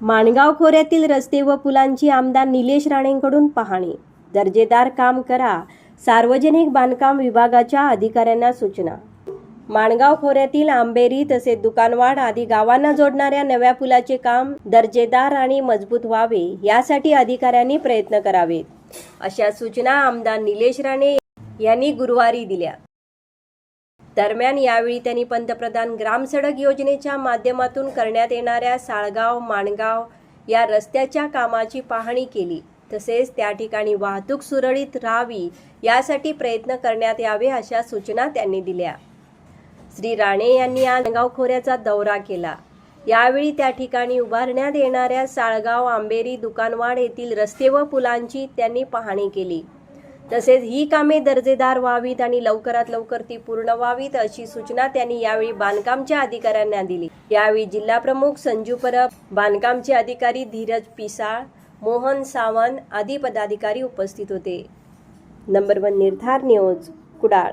माणगाव खोऱ्यातील रस्ते व पुलांची आमदार निलेश राणेंकडून पाहणी. दर्जेदार काम करा. सार्वजनिक बांधकाम विभागाच्या अधिकाऱ्यांना सूचना. माणगाव खोऱ्यातील आंबेरी तसेच दुकानवाड आदी गावांना जोडणाऱ्या नव्या पुलाचे काम दर्जेदार आणि मजबूत व्हावे यासाठी अधिकाऱ्यांनी प्रयत्न करावेत. अशा सूचना आमदार निलेश राणे यांनी गुरुवारी दिल्या. दरम्यान यावेळी त्यांनी पंतप्रधान ग्राम सडक योजनेच्या माध्यमातून करण्यात येणाऱ्या साळगाव माणगाव या रस्त्याच्या कामाची पाहणी केली. तसेच त्या ठिकाणी वाहतूक सुरळीत राहावी यासाठी प्रयत्न करण्यात यावे अशा सूचना त्यांनी दिल्या. श्री राणे यांनी आज खोऱ्याचा दौरा केला. यावेळी त्या ठिकाणी उभारण्यात येणाऱ्या साळगाव आंबेरी दुकानवाड येथील रस्ते व पुलांची त्यांनी पाहणी केली. तसेच ही कामे दर्जेदार व्हावीत आणि लवकरात लवकर ती पूर्ण व्हावीत अशी सूचना त्यांनी यावेळी बांधकामच्या अधिकाऱ्यांना दिली. यावेळी जिल्हा प्रमुख संजू परब बांधकामचे अधिकारी धीरज पिसाळ मोहन सावंत आदी पदाधिकारी उपस्थित होते. Number one Nirdhar news Kudal.